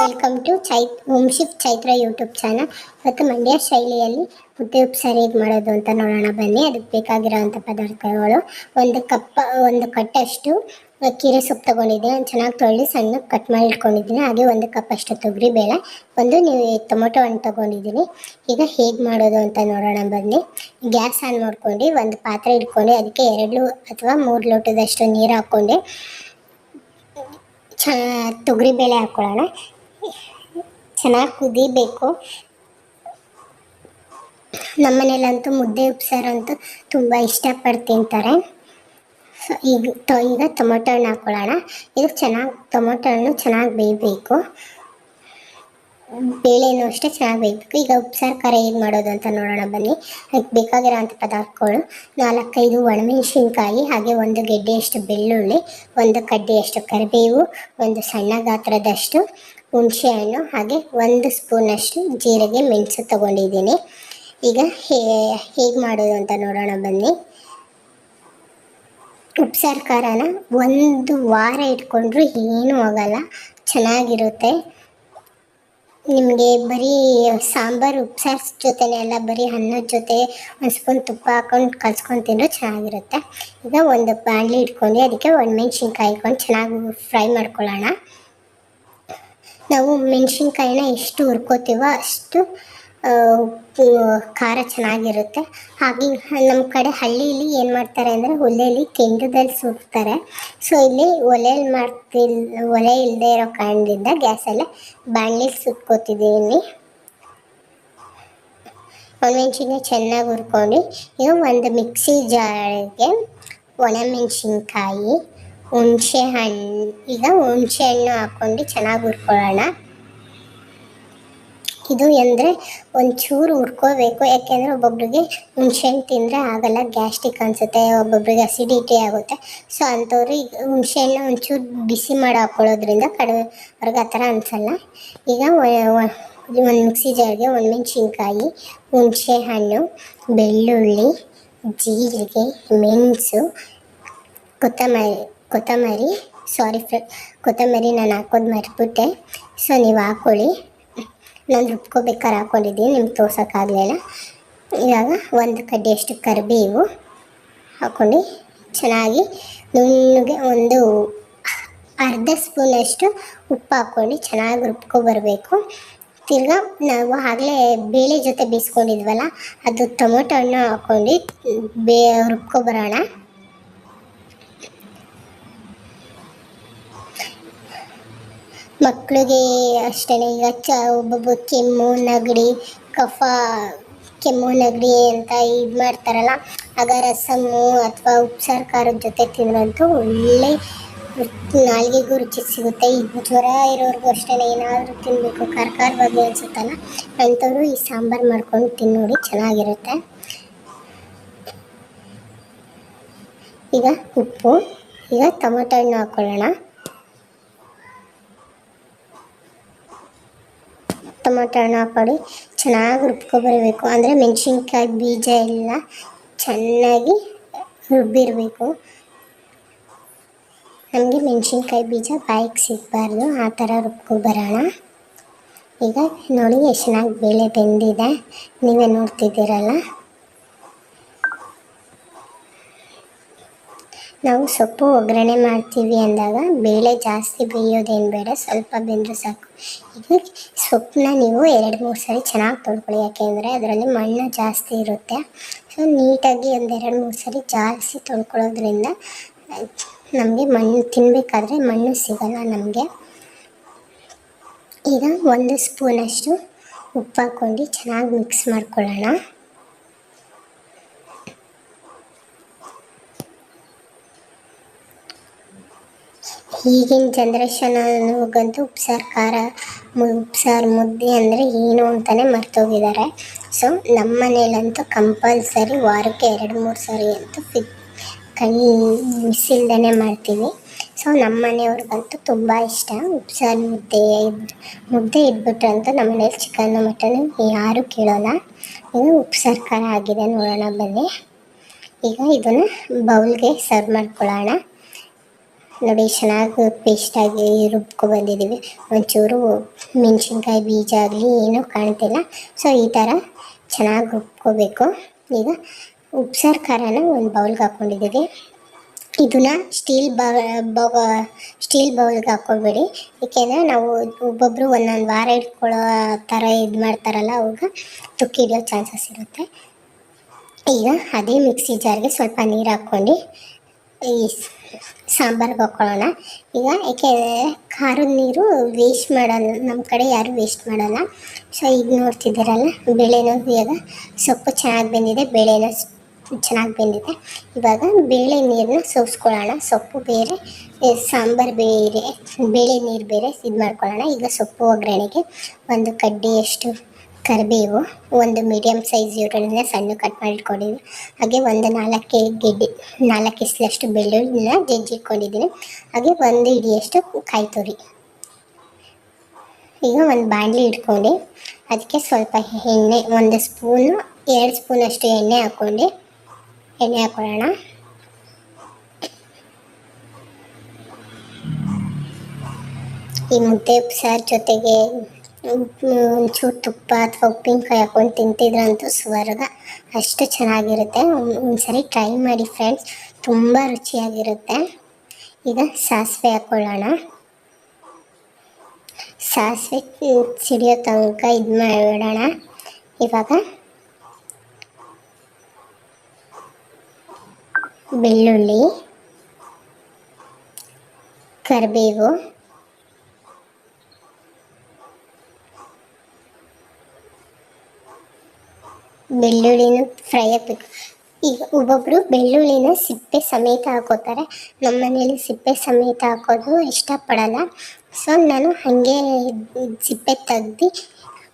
Welcome to ಚೈ ಓಮ್ ಶಿಫ್ ಚೈತ್ರ ಯೂಟ್ಯೂಬ್ ಚಾನಲ್ ಇವತ್ತು ಮಂಡ್ಯ ಶೈಲಿಯಲ್ಲಿ ಮುದ್ದೆ ಉಪ್ಸಾರು ಹೇಗೆ ಮಾಡೋದು ಅಂತ ನೋಡೋಣ. ಬನ್ನಿ, ಅದಕ್ಕೆ ಬೇಕಾಗಿರೋವಂಥ ಪದಾರ್ಥಗಳು. ಒಂದು ಕಪ್ಪ, ಒಂದು ಕಟ್ಟಷ್ಟು ಕೀರೆ ಸೊಪ್ಪು ತೊಗೊಂಡಿದ್ದೀನಿ ಚೆನ್ನಾಗಿ ತೊಳೆದು ಸಣ್ಣ ಕಟ್ ಮಾಡಿ ಇಟ್ಕೊಂಡಿದ್ದೀನಿ. ಹಾಗೆ ಒಂದು ಕಪ್ ಅಷ್ಟು ತೊಗರಿ ಬೇಳೆ, ಒಂದು ನೀವು ಟೊಮೊಟೊ ಹಣ್ಣು ತೊಗೊಂಡಿದ್ದೀನಿ. ಈಗ ಹೇಗೆ ಮಾಡೋದು ಅಂತ ನೋಡೋಣ. ಬನ್ನಿ, ಗ್ಯಾಸ್ ಆನ್ ಮಾಡ್ಕೊಂಡು ಒಂದು ಪಾತ್ರೆ ಇಟ್ಕೊಂಡು ಅದಕ್ಕೆ ಎರಡು ಅಥವಾ ಮೂರು ಲೋಟದಷ್ಟು ನೀರು ಹಾಕ್ಕೊಂಡು, ಚ ತೊಗರಿಬೇಳೆ ಹಾಕ್ಕೊಳ್ಳೋಣ ಚೆನ್ನಾಗಿ ಕುದಿಬೇಕು. ನಮ್ಮನೇಲಂತೂ ಮುದ್ದೆ ಉಪ್ಸಾರು ಅಂತೂ ತುಂಬ ಇಷ್ಟಪಟ್ಟು ತಿಂತಾರೆ. ಸೊ, ಈಗ ಈಗ ಟೊಮೊಟೊ ಹಣ್ಣು ಹಾಕ್ಕೊಳ್ಳೋಣ ಇದು ಚೆನ್ನಾಗಿ ಟೊಮೊಟೊ ಹಣ್ಣು ಚೆನ್ನಾಗಿ ಬೇಯಬೇಕು. ಬೇಳೆನೂ ಅಷ್ಟೇ ಚೆನ್ನಾಗಿ ಬೇಯಬೇಕು. ಈಗ ಉಪ್ಸಾರು, ಖಾರ ಹೇಗೆ ಮಾಡೋದು ಅಂತ ನೋಡೋಣ ಬನ್ನಿ. ಅದಕ್ಕೆ ಬೇಕಾಗಿರೋಂಥ ಪದಾರ್ಥಗಳು ನಾಲ್ಕೈದು ಒಣಮೆಣಸಿನ್ಕಾಯಿ, ಹಾಗೆ ಒಂದು ಗೆಡ್ಡೆಯಷ್ಟು ಬೆಳ್ಳುಳ್ಳಿ, ಒಂದು ಕಡ್ಡಿಯಷ್ಟು ಕರಿಬೇವು, ಒಂದು ಸಣ್ಣ ಗಾತ್ರದಷ್ಟು ಹುಣಸೆಹಣ್ಣು ಹಾಗೆ ಒಂದು ಸ್ಪೂನಷ್ಟು ಜೀರಿಗೆ ಮೆಣಸು ತಗೊಂಡಿದ್ದೀನಿ. ಈಗ ಹೇ, ಹೇಗೆ ಮಾಡೋದು ಅಂತ ನೋಡೋಣ, ಬನ್ನಿ. ಉಪ್ಸಾರು ಖಾರನ ಒಂದು ವಾರ ಇಟ್ಕೊಂಡ್ರೂ ಏನೂ ಆಗಲ್ಲ, ಚೆನ್ನಾಗಿರುತ್ತೆ. ನಿಮಗೆ ಬರೀ ಸಾಂಬಾರು ಉಪ್ಸಾರು ಜೊತೆನೇ ಅಲ್ಲ, ಬರೀ ಅನ್ನದ ಜೊತೆ ಒಂದು ಸ್ಪೂನ್ ತುಪ್ಪ ಹಾಕೊಂಡು ಕಲ್ಸ್ಕೊಂಡು ತಿಂದರೂ ಚೆನ್ನಾಗಿರುತ್ತೆ. ಈಗ ಒಂದು ಬಾಣಲಿ ಇಟ್ಕೊಂಡು, ಅದಕ್ಕೆ ಒಂದು ಮೆಣಸಿನ್ಕಾಯಿ ಹಾಕೊಂಡು ಚೆನ್ನಾಗಿ ಫ್ರೈ ಮಾಡ್ಕೊಳ್ಳೋಣ. ನಾವು ಮೆಣಸಿನ್ಕಾಯಿನ ಎಷ್ಟು ಹುರ್ಕೋತೀವೋ ಅಷ್ಟು ಖಾರ ಚೆನ್ನಾಗಿರುತ್ತೆ. ಹಾಗೆ ನಮ್ಮ ಕಡೆ ಹಳ್ಳಿಲಿ ಏನು ಮಾಡ್ತಾರೆ ಅಂದರೆ ಒಲೆಯಲ್ಲಿ ಕೆಂಡದಲ್ಲಿ ಸುಡ್ತಾರೆ. ಸೊ ಇಲ್ಲಿ ಒಲೆಯಲ್ಲಿ ಮಾಡ್ತಿಲ್, ಒಲೆ ಇಲ್ಲದೆ ಇರೋ ಕಾರಣದಿಂದ ಗ್ಯಾಸಲ್ಲೇ ಬಾಣಲಿಲಿ ಸುಟ್ಕೋತಿದ್ದೀನಿ. ಒಣಮೆಣ್ಸಿನ್ಕಾಯಿ ಚೆನ್ನಾಗಿ ಹುರ್ಕೊಂಡು ಇವು ಒಂದು ಮಿಕ್ಸಿ ಜಾರಿಗೆ ಒಣಮೆಣ್ಸಿನ್ಕಾಯಿ ಹುಣಸೆ ಹಣ್ಣು, ಈಗ ಹುಣಸೆ ಹಣ್ಣು ಹಾಕ್ಕೊಂಡು ಚೆನ್ನಾಗಿ ಹುರ್ಕೊಳ್ಳೋಣ. ಇದು ಅಂದರೆ ಒಂಚೂರು ಹುರ್ಕೋಬೇಕು, ಯಾಕೆಂದರೆ ಒಬ್ಬೊಬ್ರಿಗೆ ಹುಣ್ಸೆಹಣ್ಣು ತಿಂದರೆ ಆಗಲ್ಲ, ಗ್ಯಾಸ್ಟ್ರಿಕ್ ಅನಿಸುತ್ತೆ, ಒಬ್ಬೊಬ್ರಿಗೆ ಅಸಿಡಿಟಿ ಆಗುತ್ತೆ. ಸೊ ಅಂಥವ್ರು ಈಗ ಹುಣ್ಸೆಹಣ್ಣು ಒಂಚೂರು ಬಿಸಿ ಮಾಡಿ ಹಾಕ್ಕೊಳ್ಳೋದ್ರಿಂದ ಕಡಿಮೆ, ಅವ್ರಿಗೆ ಆ ಥರ ಅನಿಸಲ್ಲ. ಈಗ ಒಂದು ಮಿಕ್ಸಿ ಜಾರ್ಗೆ ಒಣಮೆಣ್ಸಿನ್ಕಾಯಿ, ಹುಣಸೆ ಹಣ್ಣು, ಬೆಳ್ಳುಳ್ಳಿ, ಜೀರಿಗೆ, ಮೆಣಸು, ಕೊತ್ತಂಬರಿ. ಕೊತ್ತಂಬರಿ ಸಾರಿ ಫ್ರೆ ಕೊತ್ತಂಬರಿ ನಾನು ಹಾಕೋದು ಮರ್ಬಿಟ್ಟೆ ಸೊ ನೀವು ಹಾಕ್ಕೊಳ್ಳಿ ನಾನು ರುಬ್ಕೋಬೇಕಾದ್ರೆ ಹಾಕ್ಕೊಂಡಿದ್ದೀನಿ ನಿಮ್ಗೆ ತೋರ್ಸೋಕ್ಕಾಗಲಿಲ್ಲ. ಇವಾಗ ಒಂದು ಕಡ್ಡಿಯಷ್ಟು ಕರಿಬೇವು ಹಾಕ್ಕೊಂಡು ಚೆನ್ನಾಗಿ ನುಣ್ಣಗೆ ಒಂದು ಅರ್ಧ ಸ್ಪೂನಷ್ಟು ಉಪ್ಪು ಹಾಕ್ಕೊಂಡು ಚೆನ್ನಾಗಿ ರುಬ್ಕೊಬರ್ಬೇಕು ತಿರ್ಗಾ ನಾವು ಆಗಲೇ ಬೇಳೆ ಜೊತೆ ಬೇಯಿಸ್ಕೊಂಡಿದ್ವಲ್ಲ, ಅದು ಟೊಮೊಟೊ ಹಣ್ಣು ಹಾಕ್ಕೊಂಡು ಬೇ ರುಬ್ಕೊಬರೋಣ ಮಕ್ಕಳಿಗೆ ಅಷ್ಟೇ ಈಗ ಚ, ಒಬ್ಬೊಬ್ಬ ಕೆಮ್ಮು, ನೆಗಡಿ, ಕಫ, ಕೆಮ್ಮು, ನೆಗಡಿ ಅಂತ ಇದು ಮಾಡ್ತಾರಲ್ಲ, ಆಗ ರಸಮ್ಮು ಅಥವಾ ಉಪ್ಸಾರು, ಖಾರದ ಜೊತೆ ತಿಂದ್ರಂತೂ ಒಳ್ಳೆ ನಾಲ್ಗೆಗೂ ರುಚಿ ಸಿಗುತ್ತೆ. ಈ ಜ್ವರ ಇರೋರ್ಗೂ ಅಷ್ಟೇ ಏನಾದರೂ ತಿನ್ನಬೇಕು ಖಾರ ಖಾರವಾಗಿ ಅನಿಸುತ್ತಲ್ಲ, ಅಂಥವ್ರು ಈ ಸಾಂಬಾರು ಮಾಡ್ಕೊಂಡು ತಿನ್ನೋಡಿ ಚೆನ್ನಾಗಿರುತ್ತೆ. ಈಗ ಉಪ್ಪು, ಈಗ ಟೊಮೊಟೊ ಹಣ್ಣು ಹಾಕ್ಕೊಳ್ಳೋಣ ಟೊಮೊಟೊ ಹಣ್ಣು ಹಾಕ್ಕೊಳ್ಳಿ ಚೆನ್ನಾಗಿ ರುಬ್ಕೊಬರಬೇಕು. ಅಂದರೆ ಮೆಣಸಿನ್ಕಾಯಿ ಬೀಜ ಎಲ್ಲ ಚೆನ್ನಾಗಿ ರುಬ್ಬಿರಬೇಕು. ನಮಗೆ ಮೆಣಸಿನ್ಕಾಯಿ ಬೀಜ ಬಾಯಿಗೆ ಸಿಗಬಾರ್ದು. ಆ ಥರ ರುಬ್ಕೊಬರೋಣ ಈಗ ನೋಡಿ, ಎಷ್ಟು ಚೆನ್ನಾಗಿ ಬೇಳೆ ಬೆಂದಿದೆ. ನೀವೇ ನೋಡ್ತಿದ್ದೀರಲ್ಲ. ನಾವು ಸೊಪ್ಪು ಒಗ್ಗರಣೆ ಮಾಡ್ತೀವಿ ಅಂದಾಗ ಬೇಳೆ ಜಾಸ್ತಿ ಬೇಯೋದೇನು ಬೇಡ, ಸ್ವಲ್ಪ ಬೆಂದರೂ ಸಾಕು. ಈಗ ಸೊಪ್ಪನ್ನ ನೀವು ಎರಡು, ಮೂರು ಸರಿ ಚೆನ್ನಾಗಿ ತೊಳ್ಕೊಳ್ಳಿ. ಯಾಕೆಂದರೆ ಅದರಲ್ಲಿ ಮಣ್ಣು ಜಾಸ್ತಿ ಇರುತ್ತೆ. ಸೊ ನೀಟಾಗಿ ಒಂದೆರಡು ಮೂರು ಸರಿ ಜಾಸ್ತಿ ತೊಳ್ಕೊಳ್ಳೋದ್ರಿಂದ, ನಮಗೆ ಮಣ್ಣು ತಿನ್ನಬೇಕಾದ್ರೆ ಮಣ್ಣು ಸಿಗಲ್ಲ ನಮಗೆ. ಈಗ ಒಂದು ಸ್ಪೂನಷ್ಟು ಉಪ್ಪು ಹಾಕ್ಕೊಂಡು ಚೆನ್ನಾಗಿ ಮಿಕ್ಸ್ ಮಾಡ್ಕೊಳ್ಳೋಣ. ಈಗಿನ ಜನ್ರೇಷನ್ಗಂತೂ ಉಪ್ಸಾರು ಖಾರ ಉಪ್ಸಾರು ಮುದ್ದೆ ಅಂದರೆ ಏನು ಅಂತಲೇ ಮರ್ತೋಗಿದ್ದಾರೆ. ಸೊ ನಮ್ಮ ಮನೇಲಂತೂ ಕಂಪಲ್ಸರಿ ವಾರಕ್ಕೆ ಎರಡು, ಮೂರು ಸಾರಿ ಅಂತೂ ಫಿ ಕೈ ಮಿಸ್ಸಿಲ್ದೇ ಮಾಡ್ತೀವಿ. ಸೊ ನಮ್ಮ ಮನೆಯವ್ರಿಗಂತೂ ತುಂಬ ಇಷ್ಟ. ಉಪ್ಸಾರು ಮುದ್ದೆ ಮುದ್ದೆ ಇದ್ಬಿಟ್ರಂತೂ ನಮ್ಮ ಮನೇಲಿ ಚಿಕನ್ ಮಟನ್ ಯಾರೂ ಕೇಳೋಲ್ಲ. ಇನ್ನು ಉಪ್ಸಾರು ಖಾರ ಆಗಿದೆ ನೋಡೋಣ ಬನ್ನಿ. ಈಗ ಇದನ್ನು ಬೌಲ್ಗೆ ಸರ್ವ್ ಮಾಡ್ಕೊಳ್ಳೋಣ. ನೋಡಿ ಚೆನ್ನಾಗಿ ಪೇಸ್ಟಾಗಿ ರುಬ್ಕೊ ಬಂದಿದ್ದೀವಿ. ಒಂಚೂರು ಮೆಣಸಿನ್ಕಾಯಿ ಬೀಜ ಆಗಲಿ ಏನೂ ಕಾಣ್ತಿಲ್ಲ. ಸೊ ಈ ಥರ ಚೆನ್ನಾಗಿ ರುಬ್ಕೋಬೇಕು. ಈಗ ಉಪ್ಸಾರು ಖಾರನ ಒಂದು ಬೌಲ್ಗೆ ಹಾಕ್ಕೊಂಡಿದ್ದೀವಿ. ಇದನ್ನ ಸ್ಟೀಲ್ ಬೌ ಸ್ಟೀಲ್ ಬೌಲ್ಗೆ ಹಾಕ್ಕೊಬೇಡಿ ಏಕೆಂದರೆ ನಾವು ಒಬ್ಬೊಬ್ಬರು ಒಂದೊಂದು ವಾರ ಇಟ್ಕೊಳ್ಳೋ ಥರ ಇದು ಮಾಡ್ತಾರಲ್ಲ ಅವಾಗ ತುಕ್ಕಿಡಿಯೋ ಚಾನ್ಸಸ್ ಇರುತ್ತೆ. ಈಗ ಅದೇ ಮಿಕ್ಸಿ ಜಾರ್ಗೆ ಸ್ವಲ್ಪ ನೀರು ಹಾಕ್ಕೊಂಡು, ಈ ಸಾಂಬಾರ್ಗೆ ಹಾಕ್ಕೊಳ್ಳೋಣ ಈಗ ಯಾಕೆ ಖಾರದ ನೀರು ವೇಸ್ಟ್ ಮಾಡಲ್ಲ ನಮ್ಮ ಕಡೆ ಯಾರು ವೇಸ್ಟ್ ಮಾಡಲ್ಲ. ಸೊ ಈಗ ನೋಡ್ತಿದ್ದೀರಲ್ಲ ಬೇಳೆನೂ ಇವಾಗ ಸೊಪ್ಪು ಚೆನ್ನಾಗಿ ಬೆಂದಿದೆ ಬೇಳೆನೂ ಚೆನ್ನಾಗಿ ಬೆಂದಿದೆ. ಇವಾಗ ಬೇಳೆ ನೀರನ್ನ ಸೋಸ್ಕೊಳ್ಳೋಣ. ಸೊಪ್ಪು ಬೇರೆ ಸಾಂಬಾರು ಬೇರೆ, ಬೇಳೆ ನೀರು ಬೇರೆ ಇದು ಮಾಡ್ಕೊಳ್ಳೋಣ ಈಗ ಸೊಪ್ಪು ಒಗ್ಗರಣೆಗೆ ಒಂದು ಕಡ್ಡಿಯಷ್ಟು ಕರಿಬೇವು, ಒಂದು ಮೀಡಿಯಮ್ ಸೈಜ್ ಈರುಳ್ಳಿನ ಸಣ್ಣ ಕಟ್ ಮಾಡಿಟ್ಕೊಂಡಿದ್ದೀನಿ ಹಾಗೆ ಒಂದು ನಾಲ್ಕು ಗೆಡ್ಡೆ, ನಾಲ್ಕು ಇಸ್ಲಷ್ಟು ಬೆಳ್ಳುಳ್ಳಿನ ಜಜ್ಜಿ ಇಟ್ಕೊಂಡಿದ್ದೀನಿ ಹಾಗೆ ಒಂದು ಹಿಡಿಯಷ್ಟು ಕಾಯಿ ತುರಿ. ಈಗ ಒಂದು ಬಾಣಲಿ ಇಟ್ಕೊಂಡು ಅದಕ್ಕೆ ಸ್ವಲ್ಪ ಎಣ್ಣೆ, ಒಂದು ಸ್ಪೂನು ಎರಡು ಸ್ಪೂನಷ್ಟು ಎಣ್ಣೆ ಹಾಕ್ಕೊಂಡು, ಎಣ್ಣೆ ಹಾಕ್ಕೊಳ್ಳೋಣ ಈ ಮುದ್ದೆ ಸಾರು ಜೊತೆಗೆ ಒಂಚೂರು ತುಪ್ಪ ಅಥವಾ ಉಪ್ಪಿನಕಾಯಿ ಹಾಕೊಂಡು ತಿಂತಿದ್ರಂತೂ ಸ್ವರ್ಗ. ಅಷ್ಟು ಚೆನ್ನಾಗಿರುತ್ತೆ. ಒಂದ್- ಒಂದ್ಸರಿ ಟ್ರೈ ಮಾಡಿ ಫ್ರೆಂಡ್ಸ್. ತುಂಬ ರುಚಿಯಾಗಿರುತ್ತೆ. ಈಗ ಸಾಸಿವೆ ಹಾಕ್ಕೊಳ್ಳೋಣ ಸಾಸಿವೆ ಸಿಡಿಯೋ ತನಕ ಇದು ಮಾಡಿಬಿಡೋಣ. ಇವಾಗ ಬೆಳ್ಳುಳ್ಳಿ, ಕರಿಬೇವು ಬೆಳ್ಳುಳ್ಳಿನೂ ಫ್ರೈ ಆಗಬೇಕು ಈಗ ಒಬ್ಬೊಬ್ಬರು ಬೆಳ್ಳುಳ್ಳಿನ ಸಿಪ್ಪೆ ಸಮೇತ ಹಾಕೋತಾರೆ. ನಮ್ಮ ಮನೇಲಿ ಸಿಪ್ಪೆ ಸಮೇತ ಹಾಕೋದು ಇಷ್ಟಪಡಲ್ಲ. ಸೊ ನಾನು ಹಾಗೆ ಸಿಪ್ಪೆ ತೆಗ್ದು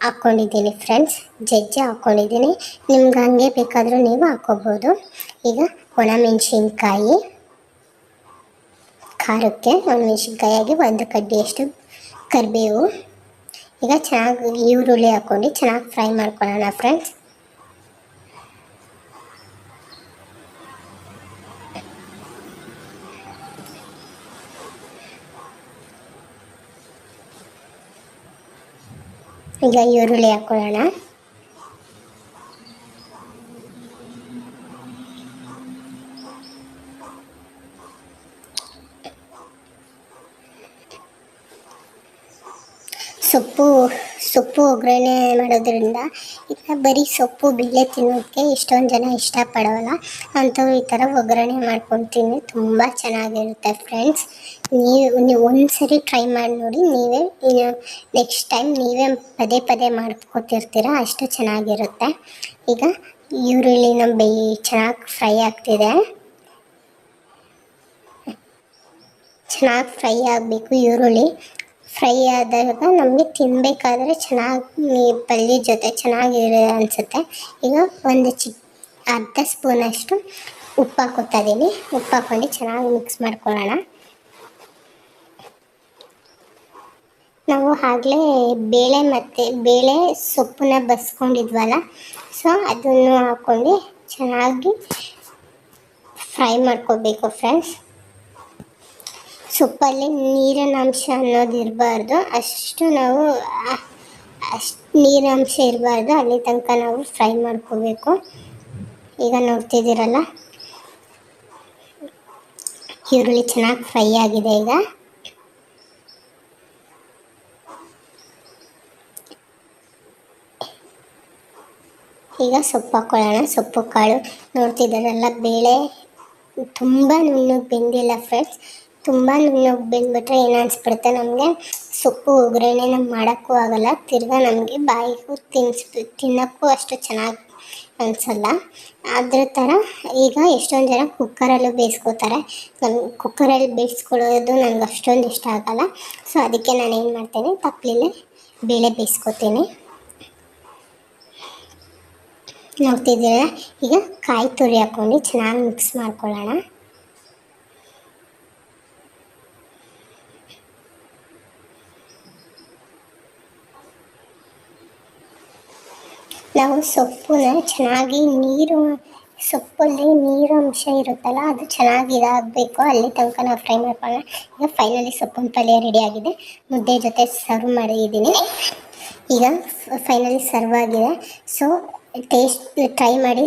ಹಾಕ್ಕೊಂಡಿದ್ದೀನಿ ಫ್ರೆಂಡ್ಸ್ ಜಜ್ಜೆ ಹಾಕ್ಕೊಂಡಿದ್ದೀನಿ ನಿಮ್ಗೆ ಹಾಗೆ ಬೇಕಾದರೂ ನೀವು ಹಾಕ್ಕೋಬೋದು ಈಗ ಒಣಮೆಣಸಿನ್ಕಾಯಿ ಖಾರಕ್ಕೆ ಒಣಮೆಣಸಿನ್ಕಾಯಿಯಾಗಿ ಒಂದು ಕಡ್ಡಿಯಷ್ಟು ಕರಿಬೇವು. ಈಗ ಚೆನ್ನಾಗಿ ಈರುಳ್ಳಿ ಹಾಕ್ಕೊಂಡು ಚೆನ್ನಾಗಿ ಫ್ರೈ ಮಾಡ್ಕೊಳ್ಳೋಣ ಫ್ರೆಂಡ್ಸ್ ಈಗ ಈರುಳ್ಳಿ ಹಾಕ್ಕೊಳ್ಳೋಣ ಸೊಪ್ಪು ಸೊಪ್ಪು ಒಗ್ಗರಣೆ ಮಾಡೋದ್ರಿಂದ ಈಗ ಬರೀ ಸೊಪ್ಪು ಬೇಳೆ ತಿನ್ನೋಕ್ಕೆ ಇಷ್ಟೊಂದು ಜನ ಇಷ್ಟಪಡೋಲ್ಲ. ಅಂಥವ್ರು ಈ ಥರ ಒಗ್ಗರಣೆ ಮಾಡ್ಕೊಂಡು ತಿನ್ನಿ ತುಂಬ ಚೆನ್ನಾಗಿರುತ್ತೆ ಫ್ರೆಂಡ್ಸ್ ನೀವು ನೀವು ಒಂದು ಸರಿ ಟ್ರೈ ಮಾಡಿ ನೋಡಿ, ನೀವೇ ನೆಕ್ಸ್ಟ್ ಟೈಮ್ ನೀವೇ ಪದೇ ಪದೇ ಮಾಡ್ಕೊತಿರ್ತೀರ, ಅಷ್ಟು ಚೆನ್ನಾಗಿರುತ್ತೆ. ಈಗ ಈರುಳ್ಳಿನ ಬೇಯಿ ಚೆನ್ನಾಗಿ ಫ್ರೈ ಆಗ್ತಿದೆ. ಚೆನ್ನಾಗಿ ಫ್ರೈ ಆಗಬೇಕು ಈರುಳ್ಳಿ. ಫ್ರೈ ಆದಾಗ ನಮಗೆ ತಿನ್ನಬೇಕಾದ್ರೆ ಚೆನ್ನಾಗಿ ಪಲ್ಯ ಜೊತೆ ಚೆನ್ನಾಗಿರೋ ಅನಿಸುತ್ತೆ. ಈಗ ಒಂದು ಚಿಕ್ಕ ಅರ್ಧ ಸ್ಪೂನಷ್ಟು ಉಪ್ಪು ಹಾಕೋತಾ ಇದ್ದೀನಿ ಉಪ್ಪು ಹಾಕ್ಕೊಂಡು ಚೆನ್ನಾಗಿ ಮಿಕ್ಸ್ ಮಾಡ್ಕೊಳ್ಳೋಣ. ನಾವು ಆಗಲೇ ಬೇಳೆ ಮತ್ತು, ಬೇಳೆ ಸೊಪ್ಪನ್ನ ಬಸ್ಕೊಂಡಿದ್ವಲ್ಲ ಸೊ ಅದನ್ನು ಹಾಕ್ಕೊಂಡು ಚೆನ್ನಾಗಿ ಫ್ರೈ ಮಾಡ್ಕೋಬೇಕು ಫ್ರೆಂಡ್ಸ್ ಸೊಪ್ಪಲ್ಲಿ ನೀರಿನ ಅಂಶ ಅನ್ನೋದು ಇರಬಾರ್ದು. ಅಷ್ಟು ನಾವು ಅಷ್ಟು ನೀರಿನಂಶ ಇರಬಾರ್ದು. ಅಲ್ಲಿ ತನಕ ನಾವು ಫ್ರೈ ಮಾಡ್ಕೋಬೇಕು. ಈಗ ನೋಡ್ತಿದ್ದೀರಲ್ಲ? ಈರುಳ್ಳಿ ಚೆನ್ನಾಗಿ ಫ್ರೈ ಆಗಿದೆ ಈಗ. ಈಗ ಸೊಪ್ಪು ಹಾಕ್ಕೊಳ್ಳೋಣ ಸೊಪ್ಪು ಕಾಳು ನೋಡ್ತಿದ್ದಾರಲ್ಲ, ಬೇಳೆ ತುಂಬ ನುಣ್ಣಗೆ ಬೆಂದಿಲ್ಲ ಫ್ರೆಂಡ್ಸ್ ತುಂಬ ನುಣ್ಣಗೆ ಬೆಂದ್ಬಿಟ್ರೆ ಏನು ಅನಿಸ್ಬಿಡುತ್ತೆ ನಮಗೆ? ಸೊಪ್ಪು, ಒಗ್ಗರಣೆ ನಮ್ಗೆ ಮಾಡೋಕ್ಕೂ ಆಗಲ್ಲ. ತಿರ್ಗಾ ನಮಗೆ ಬಾಯಿಗೂ ತಿನ್ನಿಸ್ ತಿನ್ನೋಕ್ಕೂ ಅಷ್ಟು ಚೆನ್ನಾಗಿ ಅನಿಸಲ್ಲ. ಅದ್ರ ಥರ ಈಗ ಎಷ್ಟೊಂದು ಜನ ಕುಕ್ಕರಲ್ಲೂ ಬೇಯಿಸ್ಕೋತಾರೆ. ನಮ್ಮ ಕುಕ್ಕರಲ್ಲಿ ಬೇಯಿಸ್ಕೊಳ್ಳೋದು ನನಗೆ ಅಷ್ಟೊಂದು ಇಷ್ಟ ಆಗಲ್ಲ. ಸೊ ಅದಕ್ಕೆ ನಾನು ಏನು ಮಾಡ್ತೇನೆ ತಪ್ಪಲಿಲ್ಲೇ ಬೇಳೆ ಬೇಯಿಸ್ಕೊತೀನಿ. ನೋಡ್ತಿದ್ದೀರ? ಈಗ ಕಾಯಿ ತುರಿ ಹಾಕ್ಕೊಂಡು ಚೆನ್ನಾಗಿ ಮಿಕ್ಸ್ ಮಾಡ್ಕೊಳ್ಳೋಣ. ನಾವು ಸೊಪ್ಪನ್ನ ಚೆನ್ನಾಗಿ ನೀರು, ಸೊಪ್ಪಲ್ಲಿ ನೀರಂಶ ಇರುತ್ತಲ್ಲ, ಅದು ಚೆನ್ನಾಗಿ ಇದಾಗಬೇಕು. ಅಲ್ಲಿ ತನಕ ನಾವು ಫ್ರೈ ಮಾಡ್ಕೊಳ್ಳೋಣ. ಈಗ ಫೈನಲಿ ಸೊಪ್ಪಿನ ಪಲ್ಯ ರೆಡಿ ಆಗಿದೆ. ಮುದ್ದೆ ಜೊತೆ ಸರ್ವ್ ಮಾಡಿದ್ದೀನಿ. ಈಗ ಫೈನಲಿ ಸರ್ವ್ ಆಗಿದೆ. ಸೊ ಟೇಸ್ಟ್ ಟ್ರೈ ಮಾಡಿ.